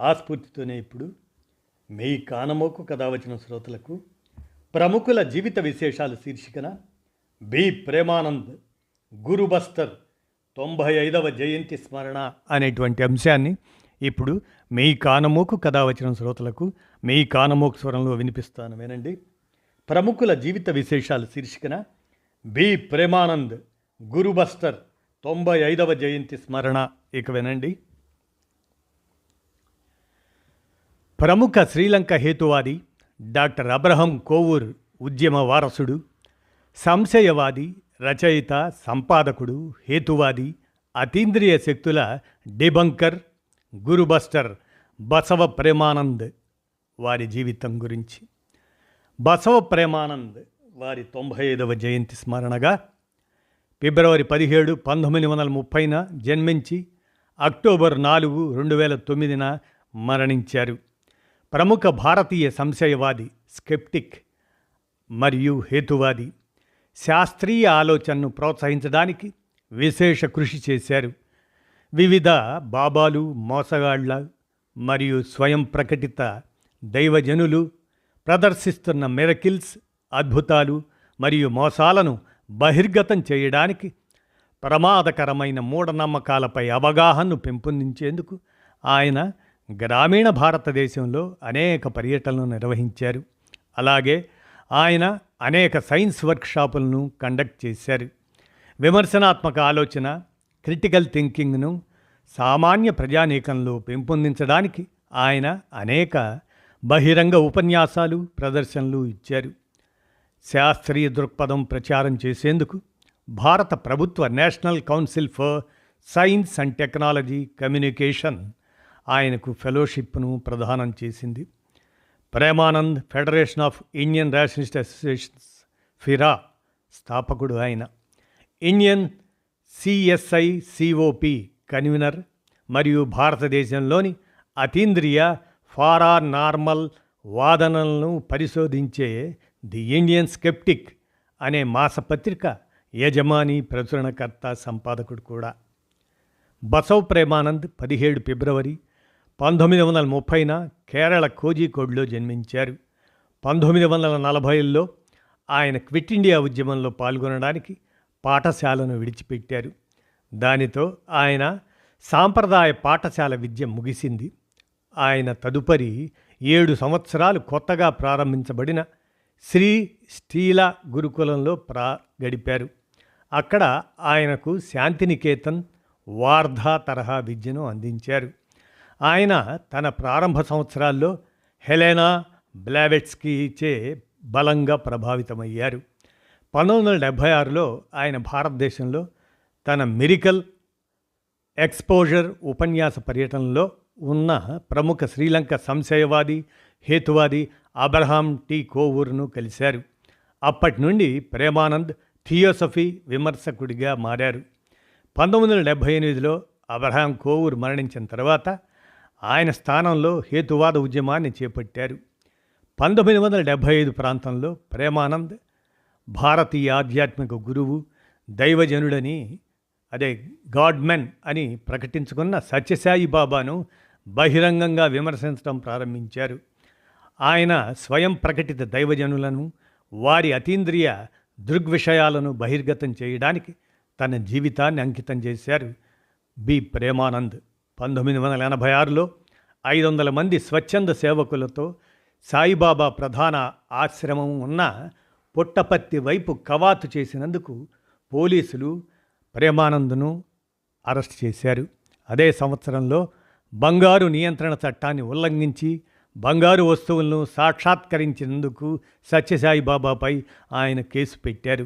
ఆ స్ఫూర్తితోనే ఇప్పుడు మీ కానమోకు కథ వచ్చిన శ్రోతలకు ప్రముఖుల జీవిత విశేషాలు శీర్షికన బి ప్రేమానంద్ గురుబస్తర్ తొంభై ఐదవ జయంతి స్మరణ అనేటువంటి అంశాన్ని ఇప్పుడు మీ కానమోకు కథ వచ్చిన శ్రోతలకు మీ కానమోకు స్వరంలో వినిపిస్తాను వినండి. ప్రముఖుల జీవిత విశేషాలు శీర్షికన బి ప్రేమానంద్ గురుబస్తర్ తొంభై ఐదవ జయంతి స్మరణ ఇక వినండి. ప్రముఖ శ్రీలంక హేతువాది డాక్టర్ అబ్రహం కోవూర్ ఉద్యమ వారసుడు సంశయవాది రచయిత సంపాదకుడు హేతువాది అతీంద్రియ శక్తుల డిబంకర్ గురుబస్టర్ బసవ ప్రేమానంద్ వారి జీవితం గురించి. బసవ ప్రేమానంద్ వారి తొంభై ఐదవ జయంతి స్మరణగా ఫిబ్రవరి పదిహేడు పంతొమ్మిది వందల ముప్పైన జన్మించి అక్టోబర్ నాలుగు రెండు వేల తొమ్మిదిన మరణించారు. ప్రముఖ భారతీయ సంశయవాది స్కెప్టిక్ మరియు హేతువాది శాస్త్రీయ ఆలోచనను ప్రోత్సహించడానికి విశేష కృషి చేశారు. వివిధ బాబాలు మోసగాళ్ళ మరియు స్వయం ప్రకటిత దైవజనులు ప్రదర్శిస్తున్న మిరకిల్స్ అద్భుతాలు మరియు మోసాలను బహిర్గతం చేయడానికి ప్రమాదకరమైన మూఢనమ్మకాలపై అవగాహనను పెంపొందించేందుకు ఆయన గ్రామీణ భారతదేశంలో అనేక పర్యటనలు నిర్వహించారు. అలాగే ఆయన అనేక సైన్స్ వర్క్షాపులను కండక్ట్ చేశారు. విమర్శనాత్మక ఆలోచన క్రిటికల్ థింకింగ్ను సామాన్య ప్రజానీకంలో పెంపొందించడానికి ఆయన అనేక బహిరంగ ఉపన్యాసాలు ప్రదర్శనలు ఇచ్చారు. శాస్త్రీయ దృక్పథం ప్రచారం చేసేందుకు భారత ప్రభుత్వ national council for science and technology communication ఆయనకు ఫెలోషిప్ను ప్రదానం చేసింది. Premanand federation of Indian rationalist associations FIRA స్థాపకుడు ఆయన. ఇండియన్ సిఎస్ఐ సిఓపి కన్వీనర్ మరియు భారతదేశంలోని అతీంద్రియ ఫారా నార్మల్ వాదనలను పరిశోధించే ది ఇండియన్ స్కెప్టిక్ అనే మాసపత్రిక యజమాని ప్రచురణకర్త సంపాదకుడు కూడా. బసవ్ ప్రేమానంద్ పదిహేడు ఫిబ్రవరి పంతొమ్మిది వందల ముప్పైన కేరళ కోజికోడ్లో జన్మించారు. పంతొమ్మిది వందల నలభైలో ఆయన క్విట్ ఇండియా ఉద్యమంలో పాల్గొనడానికి పాఠశాలను విడిచిపెట్టారు. దానితో ఆయన సాంప్రదాయ పాఠశాల విద్య ముగిసింది. ఆయన తదుపరి ఏడు సంవత్సరాలు కొత్తగా ప్రారంభించబడిన శ్రీ స్టీల గురుకులంలో ప్రా గడిపారు. అక్కడ ఆయనకు శాంతినికేతన్ వార్ధా తరహా విద్యను అందించారు. ఆయన తన ప్రారంభ సంవత్సరాల్లో హెలెనా బ్లావెట్స్కి ఇచ్చే బలంగా ప్రభావితమయ్యారు. పంతొమ్మిది వందల డెబ్భై ఆరులో ఆయన భారతదేశంలో తన మిరికల్ ఎక్స్పోజర్ ఉపన్యాస పర్యటనలో ఉన్న ప్రముఖ శ్రీలంక సంశయవాది హేతువాది అబ్రహాం టీ. కోవూర్ను కలిశారు. అప్పటి నుండి ప్రేమానంద్ థియోసఫీ విమర్శకుడిగా మారారు. పంతొమ్మిది వందల డెబ్భై ఎనిమిదిలో అబ్రహాం కోవూర్ మరణించిన తర్వాత ఆయన స్థానంలో హేతువాద ఉద్యమాన్ని చేపట్టారు. పంతొమ్మిది వందల డెబ్భై ఐదు ప్రాంతంలో ప్రేమానంద్ భారతీయ ఆధ్యాత్మిక గురువు దైవజనుడని అదే గాడ్మెన్ అని ప్రకటించుకున్న సత్యసాయి బాబాను బహిరంగంగా విమర్శించడం ప్రారంభించారు. ఆయన స్వయం ప్రకటిత దైవజనులను వారి అతీంద్రియ దృగ్విషయాలను బహిర్గతం చేయడానికి తన జీవితాన్ని అంకితం చేశారు బి. ప్రేమానంద్. పంతొమ్మిది వందల ఎనభై ఆరులో ఐదు వందల మంది స్వచ్ఛంద సేవకులతో సాయిబాబా ప్రధాన ఆశ్రమం ఉన్న పుట్టపత్తి వైపు కవాతు చేసినందుకు పోలీసులు ప్రేమానంద్ను అరెస్ట్ చేశారు. అదే సంవత్సరంలో బంగారు నియంత్రణ చట్టాన్ని ఉల్లంఘించి బంగారు వస్తువులను సాక్షాత్కరించినందుకు సత్యసాయి బాబాపై ఆయన కేసు పెట్టారు.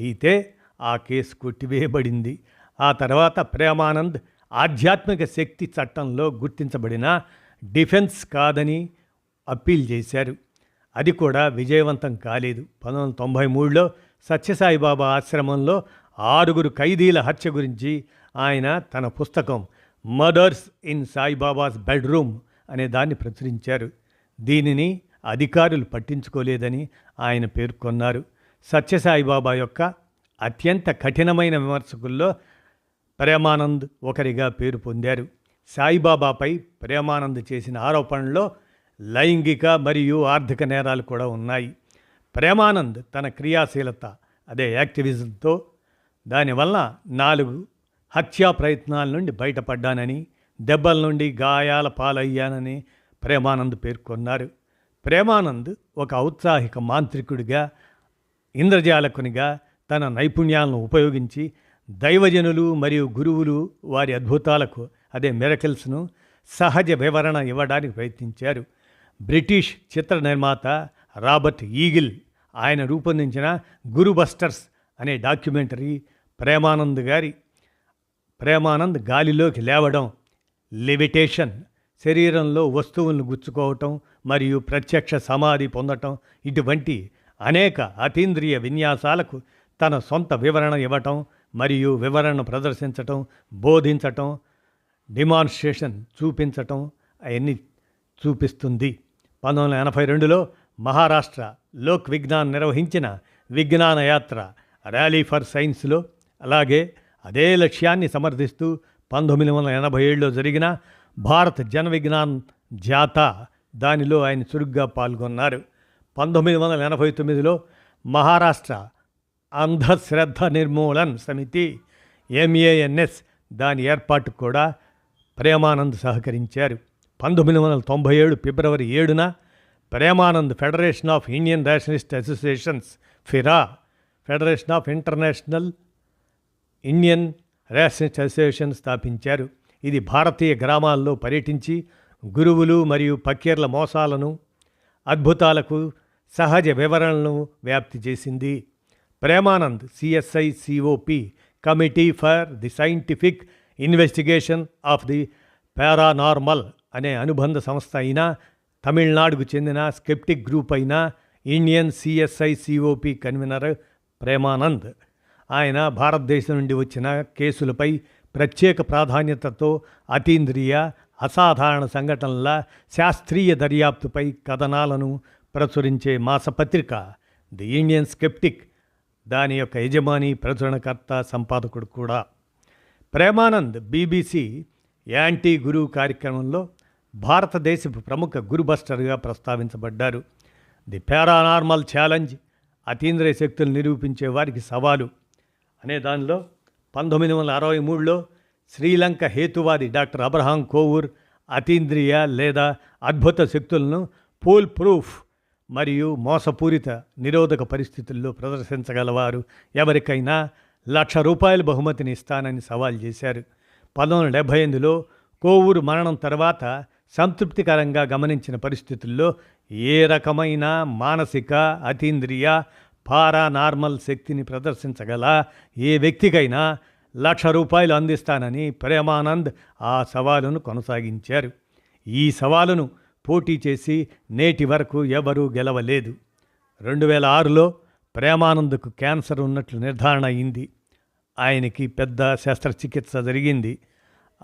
అయితే ఆ కేసు కొట్టివేయబడింది. ఆ తర్వాత ప్రేమానంద్ ఆధ్యాత్మిక శక్తి చట్టంలో గుర్తించబడిన డిఫెన్స్ కాదని అప్పీల్ చేశారు. అది కూడా విజయవంతం కాలేదు. పంతొమ్మిది వందల తొంభై మూడులో సత్యసాయిబాబా ఆశ్రమంలో ఆరుగురు ఖైదీల హత్య గురించి ఆయన తన పుస్తకం మదర్స్ ఇన్ సాయిబాబాస్ బెడ్రూమ్ అనే దాన్ని ప్రచురించారు. దీనిని అధికారులు పట్టించుకోలేదని ఆయన పేర్కొన్నారు. సత్యసాయిబాబా యొక్క అత్యంత కఠినమైన విమర్శకుల్లో ప్రేమానంద్ ఒకరిగా పేరు పొందారు. సాయిబాబాపై ప్రేమానంద్ చేసిన ఆరోపణల్లో లైంగిక మరియు ఆర్థిక నేరాలు కూడా ఉన్నాయి. ప్రేమానంద్ తన క్రియాశీలత అదే యాక్టివిజంతో దానివల్ల నాలుగు హత్యా ప్రయత్నాల నుండి బయటపడ్డానని దెబ్బల నుండి గాయాల పాలయ్యానని ప్రేమానంద్ పేర్కొన్నారు. ప్రేమానంద్ ఒక ఔత్సాహిక మాంత్రికుడిగా ఇంద్రజాలకునిగా తన నైపుణ్యాలను ఉపయోగించి దైవజనులు మరియు గురువులు వారి అద్భుతాలకు అదే మెరకిల్స్ను సహజ వివరణ ఇవ్వడానికి ప్రయత్నించారు. బ్రిటిష్ చిత్ర నిర్మాత రాబర్ట్ ఈగిల్ ఆయన రూపొందించిన గురుబస్టర్స్ అనే డాక్యుమెంటరీ ప్రేమానంద్ గారి ప్రేమానంద్ గాలిలోకి లేవడం లెవిటేషన్ శరీరంలో వస్తువులను గుచ్చుకోవటం మరియు ప్రత్యక్ష సమాధి పొందటం ఇటువంటి అనేక అతీంద్రియ విన్యాసాలకు తన సొంత వివరణ ఇవ్వటం మరియు వివరణను ప్రదర్శించటం బోధించటం డిమాన్స్ట్రేషన్ చూపించటం అవన్నీ చూపిస్తుంది. పంతొమ్మిది వందల ఎనభై రెండులో మహారాష్ట్ర లోక్ విజ్ఞాన్ నిర్వహించిన విజ్ఞాన యాత్ర ర్యాలీ ఫర్ సైన్స్లో అలాగే అదే లక్ష్యాన్ని సమర్థిస్తూ పంతొమ్మిది వందల ఎనభై ఏడులో జరిగిన భారత్ జన విజ్ఞాన్ జాత దానిలో ఆయన చురుగ్గా పాల్గొన్నారు. పంతొమ్మిది వందల ఎనభై తొమ్మిదిలో మహారాష్ట్ర అంధశ్రద్ధ నిర్మూలన్ సమితి ఎంఏఎన్ఎస్ దాని ఏర్పాటుకు కూడా ప్రేమానంద్ సహకరించారు. పంతొమ్మిది వందల తొంభై ఏడు ఫిబ్రవరి ఏడున Premanand federation of Indian rationalist associations FIRA federation of international Indian rationalist association స్థాపించారు. ఇది భారతీయ గ్రామాల్లో పర్యటించి గురువులు మరియు పకీర్ల మోసాలను అద్భుతాలకు సహజ వివరణలను వ్యాప్తి చేసింది. Premanand CSICOP committee for the scientific investigation of the paranormal అనే అనుబంధ సంస్థ అయినా తమిళనాడుకు చెందిన స్కెప్టిక్ గ్రూప్ అయిన Indian CSI COP convener Premanand. ఆయన భారతదేశం నుండి వచ్చిన కేసులపై ప్రత్యేక ప్రాధాన్యతతో అతీంద్రియ అసాధారణ సంఘటనల శాస్త్రీయ దర్యాప్తుపై కథనాలను ప్రచురించే మాసపత్రిక ది ఇండియన్ స్కెప్టిక్ దాని యొక్క యజమాని ప్రచురణకర్త సంపాదకుడు కూడా. ప్రేమానంద్ బీబీసీ యాంటీ గురువు కార్యక్రమంలో భారతదేశపు ప్రముఖ గురుబస్టర్గా ప్రస్తావించబడ్డారు. ది పారానార్మల్ ఛాలెంజ్ అతీంద్రియ శక్తులు నిరూపించే వారికి సవాలు. అనే దానిలో పంతొమ్మిది వందల అరవై మూడులో శ్రీలంక హేతువాది డాక్టర్ అబ్రహాం కోవూర్ అతీంద్రియ లేదా అద్భుత శక్తులను పూల్ ప్రూఫ్ మరియు మోసపూరిత నిరోధక పరిస్థితుల్లో ప్రదర్శించగలవారు ఎవరికైనా లక్ష రూపాయల బహుమతిని ఇస్తానని సవాల్ చేశారు. పంతొమ్మిది వందల డెబ్భై ఎనిమిదిలో కోవూరు మరణం తర్వాత సంతృప్తికరంగా గమనించిన పరిస్థితుల్లో ఏ రకమైన మానసిక అతీంద్రియ పారానార్మల్ శక్తిని ప్రదర్శించగల ఏ వ్యక్తికైనా లక్ష రూపాయలు అందిస్తానని ప్రేమానంద్ ఆ సవాలును కొనసాగించారు. ఈ సవాలును పోటీ చేసి నేటి వరకు ఎవరూ గెలవలేదు. రెండు వేల ఆరులో ప్రేమానంద్కు క్యాన్సర్ ఉన్నట్లు నిర్ధారణ అయింది. ఆయనకి పెద్ద శస్త్రచికిత్స జరిగింది.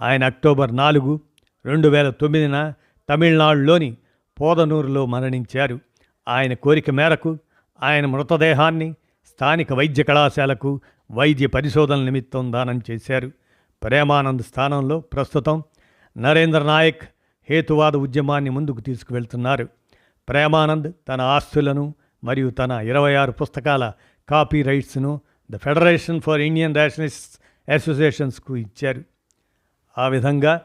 ఆయన అక్టోబర్ నాలుగు రెండు వేల తొమ్మిదిన తమిళనాడులోని పోదనూరులో మరణించారు. ఆయన కోరిక మేరకు ఆయన మృతదేహాన్ని స్థానిక వైద్య కళాశాలకు వైద్య పరిశోధన నిమిత్తం దానం చేశారు. ప్రేమానంద్ స్థానంలో ప్రస్తుతం నరేంద్ర నాయక్ హేతువాద ఉద్యమాన్ని ముందుకు తీసుకువెళ్తున్నారు. ప్రేమానంద్ తన ఆస్తులను మరియు తన ఇరవై ఆరు పుస్తకాల copy రైట్స్ను the federation for Indian rationalist అసోసియేషన్స్కు ఇచ్చారు. ఆ విధంగా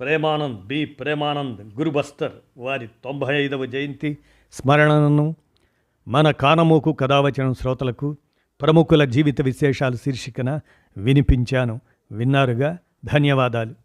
ప్రేమానంద్ బి. ప్రేమానంద్ గురుబస్తర్ వారి తొంభై ఐదవ జయంతి స్మరణను మన కానమోకు కథావచనం శ్రోతలకు ప్రముఖుల జీవిత విశేషాలు శీర్షికన వినిపించాను. విన్నారుగా? ధన్యవాదాలు.